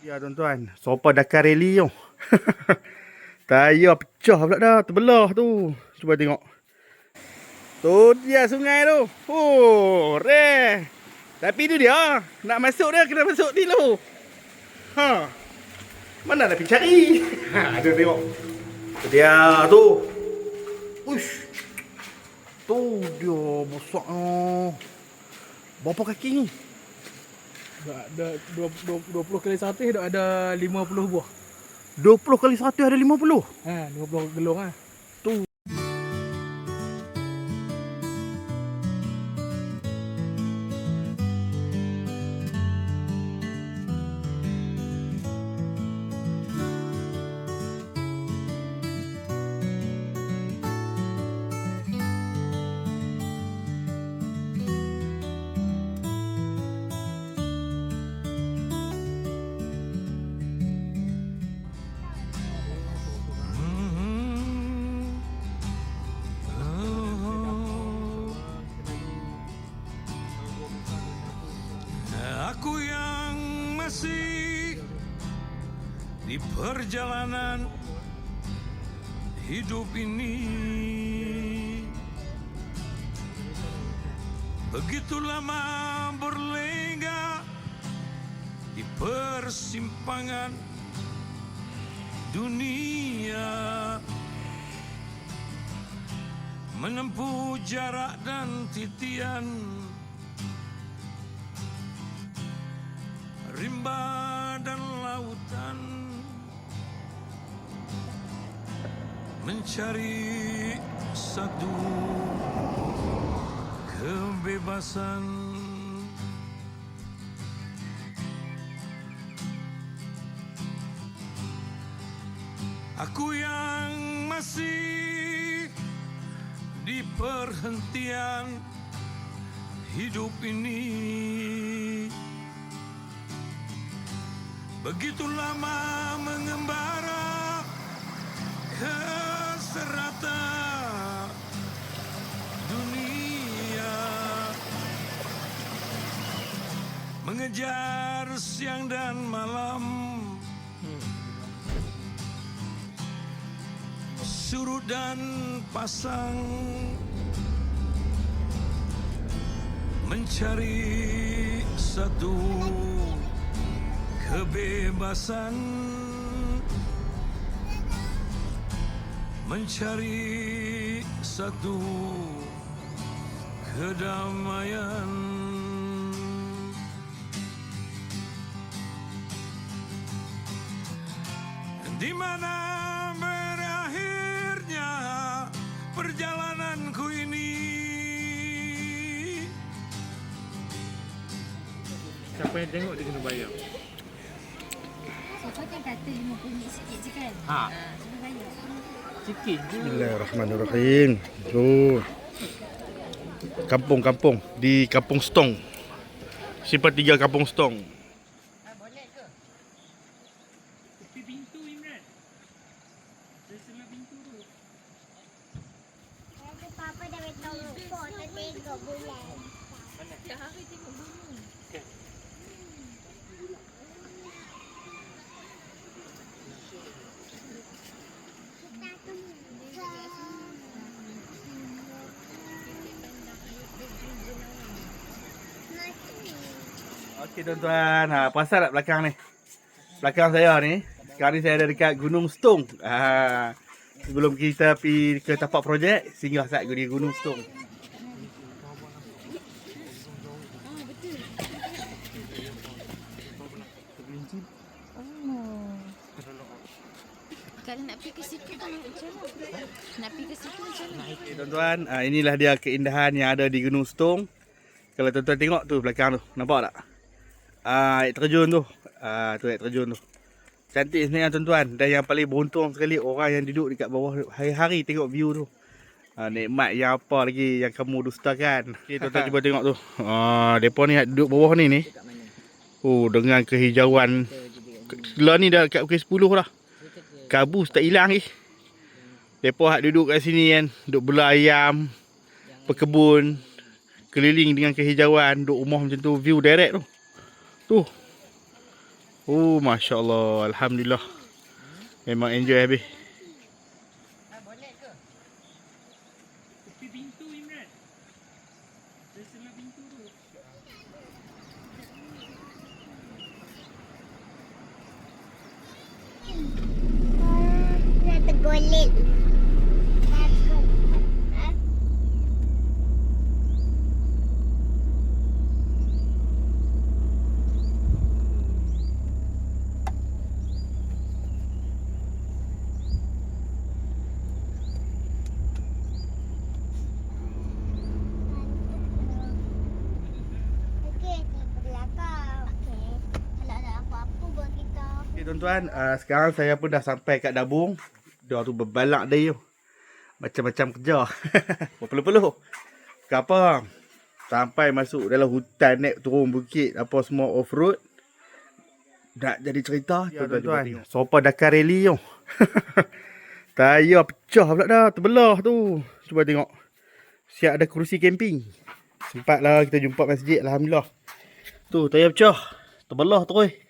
Ya tuan-tuan, sopa Dakar Rally tu. Tayar pecah pula dah, terbelah tu. Cuba tengok. Tu dia sungai tu. Oh, rare. Tapi tu dia, nak masuk dia kena masuk ni lu. Ha. Mana nak pergi cari? Ha, tu tengok. Tu dia tu. Uish. Tu dia besar. Berapa kaki ni? Ada 20, 20 kali 100 dah ada 50 buah. 20 kali 100 ada 50. Ha, 50 gelung ah. Aku perjalanan hidup ini. Begitu lama berlengga di persimpangan dunia Menempuh jarak dan titian rimba mencari satu kebebasan. Aku yang masih di perhentian hidup ini. Begitu lama mengembara Mengejar siang dan malam. Surut dan pasang. Mencari satu kebebasan. Mencari satu kedamaian di mana berakhirnya perjalananku ini Siapa yang tengok dia kena bayar. Siapa kan kata RM50 sikit je kan? Ha. Sudah bayar. Sikit je. Bismillahirrahmanirrahim. Tu. Kampung-kampung di Kampung Stong. Simpan tiga Kampung Stong. Okey tuan-tuan, ha, pasal tak belakang ni? Belakang saya ni, sekarang ni saya ada dekat Gunung Stong. Ha, sebelum kita pergi ke tapak projek, singgah sat di Gunung Stong. Kalau nak pergi ke situ macam mana? Nak pergi ke situ macam mana? Okey tuan-tuan, ha, inilah dia keindahan yang ada di Gunung Stong. Kalau tuan-tuan tengok tu belakang tu, nampak tak? Ah, air terjun tu. Ah, tu air terjun tu. Cantik sebenarnya tuan-tuan. Dan yang paling beruntung sekali orang yang duduk dekat bawah hari-hari tengok view tu. Ah, nikmat yang apa lagi yang kamu dustakan. Okey tuan-tuan cuba tengok tu. Ah, depa ni duduk bawah ni ni. Oh, dengan kehijauan. Sebelah ni dah kat pukul 10 dah. Kabus tak hilang ni. Depa hak duduk kat sini kan, duduk bela ayam, berkebun. keliling dengan kehijauan, duk rumah macam tu, view direct tu. Tu. Oh, Masya Allah. Alhamdulillah. Memang enjoy habis. Nak tergolek. Takut. Ha? Okey, di belakang. Okey. Kalau ada apa-apa buat kita. Okay, tuan-tuan, uh, sekarang saya pun dah sampai kat Dabung. Dia tu berbalak dia tu. Macam-macam kerja. Berpeluh-peluh. Kapal. Sampai masuk dalam hutan, naik turun bukit, apa semua off-road. Nak jadi cerita, ya, tuan-tuan. Sopa Dakar Rally tu. Tayar pecah pula dah, terbelah tu. Cuba tengok. Siap ada kerusi camping. Sempatlah kita jumpa masjid, Alhamdulillah. Tu, tayar pecah. Terbelah terus.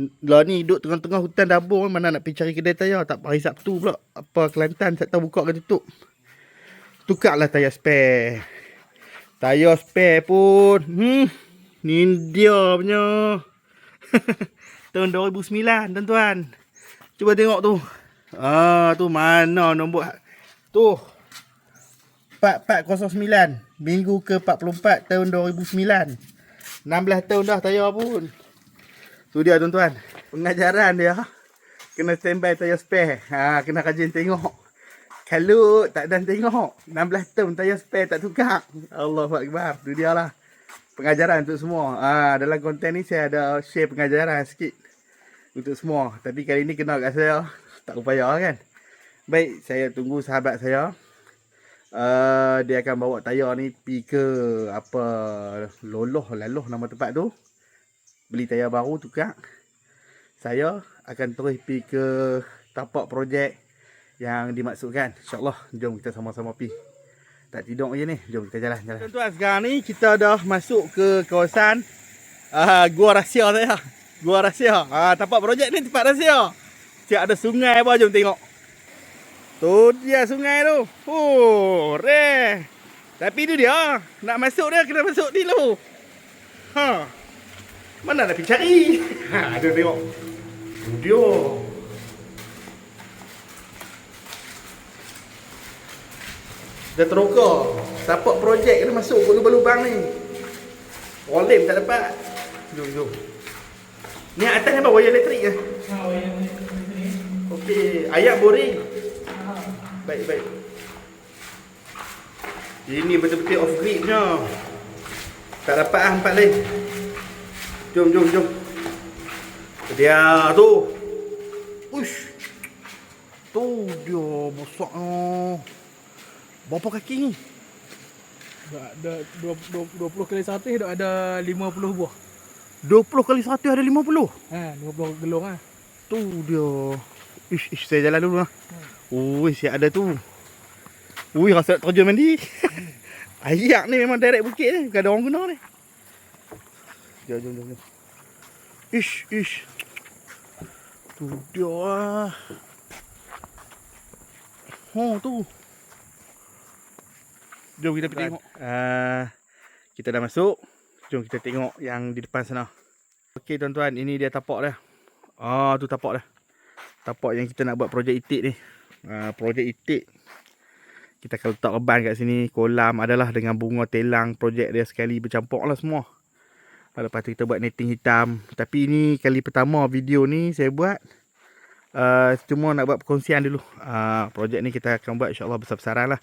Lah ni duduk tengah-tengah hutan dabur mana nak pergi cari kedai tayar tak hari Sabtu pula. Apa Kelantan tak tahu buka ke tutup. Tukarlah tayar spare. Tayar spare pun. Hmm. Ni dia punya. Tahun 2009 tuan-tuan. Cuba tengok tu. Ah tu mana nombor tu. 4409 minggu ke 44 tahun 2009. 16 tahun dah tayar pun. Tu dia tuan-tuan. Pengajaran dia. Kena standby tayar spare. Ha, kena rajin tengok. Kalau tak dan tengok. 16 tahun tayar spare tak tukar. Allahu Akbar. Tu dia lah. Pengajaran untuk semua. Ha, dalam konten ni saya ada share pengajaran sikit. Untuk semua. Tapi kali ni kena kat saya. Tak upaya kan. Baik, saya tunggu sahabat saya. Uh, dia akan bawa tayar ni pergi ke apa Loloh Laloh nama tempat tu beli tayar baru tukar. Saya akan terus pergi ke tapak projek yang dimaksudkan. InsyaAllah, jom kita sama-sama pergi. Tak tidur je ni. Jom kita jalan-jalan. Tuan-tuan, sekarang ni kita dah masuk ke kawasan uh, Gua Rahsia saya. Gua Rahsia. Uh, tapak projek ni tempat rahsia. Siap ada sungai apa, jom tengok. Tu dia sungai tu. Oh, reh. Tapi tu dia. Nak masuk dia, kena masuk dulu. Ha. Mana nak pergi cari? Ha, ada tengok. Tu dia. Dah teroka. Tapak projek kena masuk ke lubang-lubang ni. Olim tak dapat. Jom, jom. Ni atas ni apa? Wayar elektrik ke? Ha, yang ni. Okey. Ayat boring. Baik, baik. Ini betul-betul off grid punya. Tak dapat ah empat lain. Jom, jom, jom. Dia tu. Ush. Tu dia besarnya. Berapa kaki ni? Dah ada 20, 20 kali satu dah ada 50 buah. 20 kali 100 ada 50. Ha, 50 gelong ah. Tu dia. Ish, ish saya jalan dulu lah. Ui, siap ada tu. Ui, rasa nak terjun mandi. Ayak ni memang direct bukit ni. Bukan ada orang guna ni. Jom, jom, jom. jom. Ish, ish. Tu dia. Oh, tu. Jom kita pergi tengok. Uh, kita dah masuk. Jom kita tengok yang di depan sana. Okey tuan-tuan, ini dia tapak dia. Ah, tu tapak dia. Tapak yang kita nak buat projek itik ni. Uh, projek itik. Kita akan letak reban kat sini. Kolam adalah dengan bunga telang. Projek dia sekali bercampur lah semua. Lepas tu kita buat netting hitam. Tapi ini kali pertama video ni saya buat. Uh, cuma nak buat perkongsian dulu. Uh, projek ni kita akan buat insyaAllah besar-besaran lah.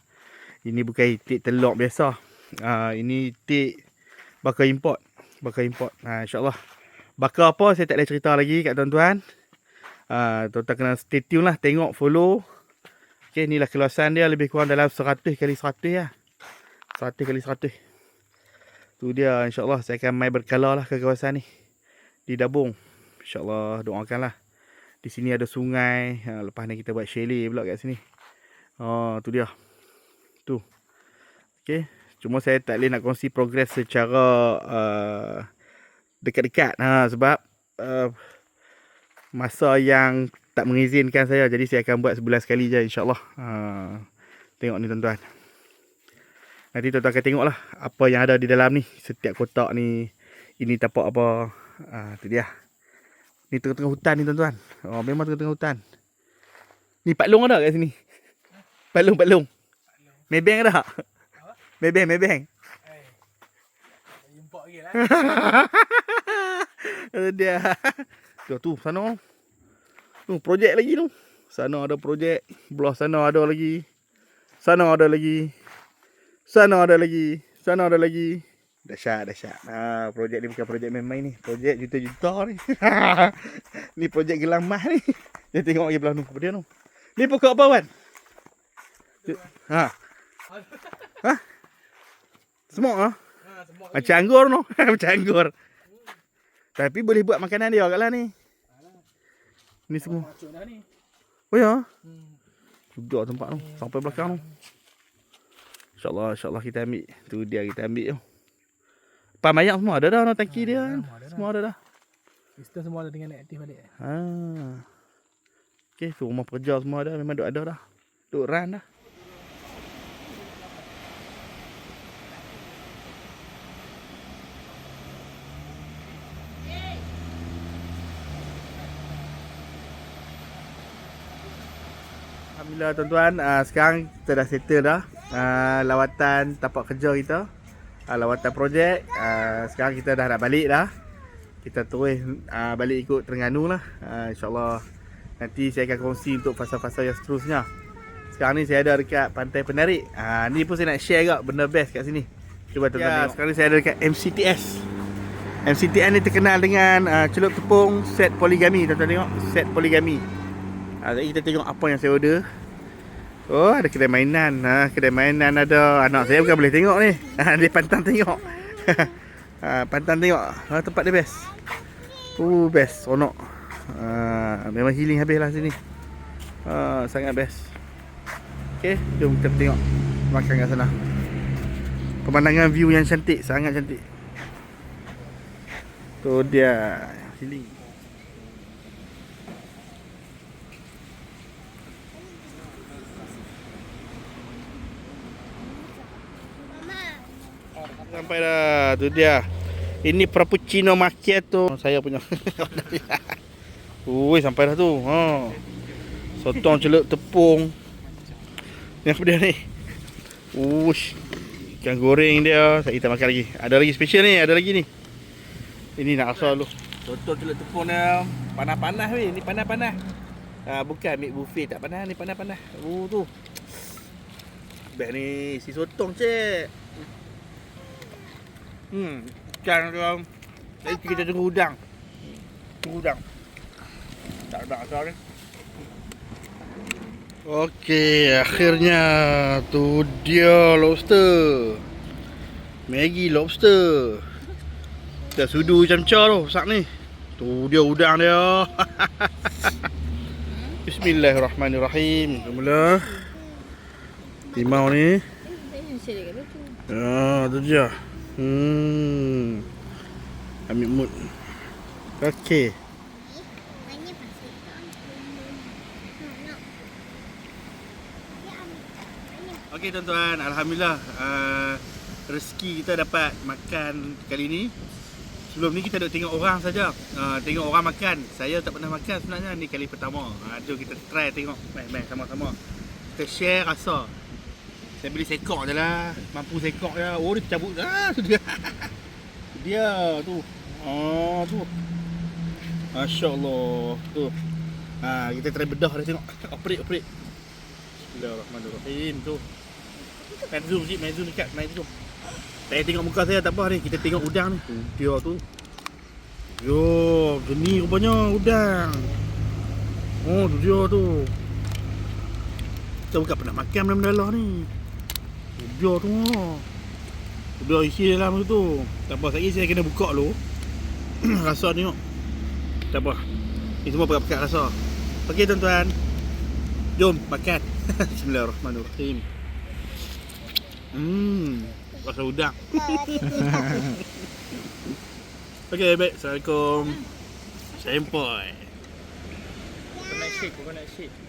Ini bukan itik telok biasa. Uh, ini itik bakar import. Bakar import. Uh, InsyaAllah. Bakar apa saya tak ada cerita lagi kat tuan-tuan. Uh, tuan-tuan kena stay tune lah. Tengok, follow. Okay, inilah keluasan dia. Lebih kurang dalam 100 kali 100 lah. 100 kali 100. Tu dia insyaAllah saya akan main berkala lah ke kawasan ni. Di Dabung. InsyaAllah doakanlah. Di sini ada sungai. Ha, lepas ni kita buat chalet pula kat sini. Oh, tu dia. Tu. Okay. Cuma saya tak boleh nak kongsi progres secara uh, dekat-dekat ha, sebab uh, masa yang tak mengizinkan saya. Jadi saya akan buat sebulan sekali je insyaAllah. Ha, tengok ni tuan-tuan. Nanti tuan-tuan akan tengok lah apa yang ada di dalam ni. Setiap kotak ni. Ini tapak apa. Ha, tu dia. Ni tengah-tengah hutan ni tuan-tuan. Oh, memang tengah-tengah hutan. Ni Pak Long ada kat sini. Pak Long, Pak Long. Mebeng ada? Mebeng, mebeng. Jumpa lagi lah. Dia. Tu tu sana. Tu projek lagi tu. Sana ada projek. Belah sana ada lagi. Sana ada lagi. Sana ada lagi. Sana ada lagi. Dahsyat, dahsyat. Ha, projek ni bukan projek main-main ni. Projek juta-juta ni. ni projek gelang mah ni. Dia tengok lagi belah tu. Apa dia tu? Ni pokok apa Wan? Ha. Ha? Semua ah. Ha, semua Macam anggur no. Macam anggur. Tapi boleh buat makanan dia kat lah ni. Ni semua. ni. Oh ya. Hmm. Juga tempat tu. Sampai belakang tu. InsyaAllah, insyaAllah kita ambil. Tu dia kita ambil tu. Pan mayak semua ada dah no, tangki dia. semua ada dah. Semua ada dah. Sistem semua dah tengah aktif balik. Ha. Okay, tu rumah pekerja semua ada. Memang duk ada dah. Duk run dah. Alhamdulillah tuan-tuan, uh, sekarang kita dah settle dah uh, lawatan tapak kerja kita. Uh, lawatan projek. Uh, sekarang kita dah nak balik dah. Kita terus uh, balik ikut Terengganu lah. Uh, InsyaAllah nanti saya akan kongsi untuk fasa-fasa yang seterusnya. Sekarang ni saya ada dekat Pantai Penarik. Uh, ni pun saya nak share agak benda best kat sini. Cuba tuan-tuan ya, tengok. Sekarang ni saya ada dekat MCTS. MCTS ni terkenal dengan uh, celup tepung set poligami. Tuan-tuan tengok. Set poligami. Ha, jadi kita tengok apa yang saya order. Oh, ada kedai mainan. Ha, kedai mainan ada. Anak saya bukan boleh tengok ni. Ha, dia pantang tengok. ha, pantang tengok. Ha, tempat dia best. Oh, best. Sonok. Ha, memang healing habis lah sini. Ha, sangat best. Okay, jom kita tengok. Makan kat sana. Pemandangan view yang cantik. Sangat cantik. Tu dia. Healing. Sampai dah. Tu dia. Ini Frappuccino Macchiato. Saya punya. Ui, sampai dah tu. Ha. Sotong celup tepung. Ni apa dia ni? Ush. Ikan goreng dia. Saya kita makan lagi. Ada lagi special ni. Ada lagi ni. Ini nak rasa dulu. Sotong celup tepung dia. Panas-panas weh. Ni panas-panas. Ha, bukan ambil buffet tak panas. Ni panas-panas. Oh tu. Best ni. Si sotong cik. Hmm, ikan tu. Jadi kita tunggu udang. Tunggu udang. Tak ada asal ni. Okey, akhirnya tu dia lobster. Maggi lobster. Dah sudu macam-macam tu, sak ni. Tu dia udang dia. Bismillahirrahmanirrahim. Bismillah. Timau ni. Ya, tu dia. Hmm. Ambil mood. Okey. Okey tuan-tuan, alhamdulillah uh, rezeki kita dapat makan kali ni. Sebelum ni kita duk tengok orang saja. Uh, tengok orang makan. Saya tak pernah makan sebenarnya ni kali pertama. Uh, jom kita try tengok. Mai sama-sama. Kita share rasa. Saya beli sekok je lah. Mampu sekok je. Oh dia cabut. Ah tu dia. dia tu. Oh tu. Masya-Allah. Tu. Ha kita try bedah dia tengok. Operate operate. Bismillahirrahmanirrahim tu. Main zoom sikit, main zoom dekat, main zoom. Tak payah tengok muka saya tak apa ni, kita tengok udang ni. Tu dia tu. Yo, geni rupanya udang. Oh, tu dia tu. Kita bukan pernah makan benda-benda lah ni. Dia tu. Dia isi dalam tu. Tak apa, sekejap saya kena buka dulu. rasa tengok. Tak apa. Ni semua pekat-pekat rasa. Okey tuan-tuan. Jom makan. Bismillahirrahmanirrahim. Hmm. Rasa udang. Okey, baik. Assalamualaikum. Sempoi. Coconut shake, coconut shake.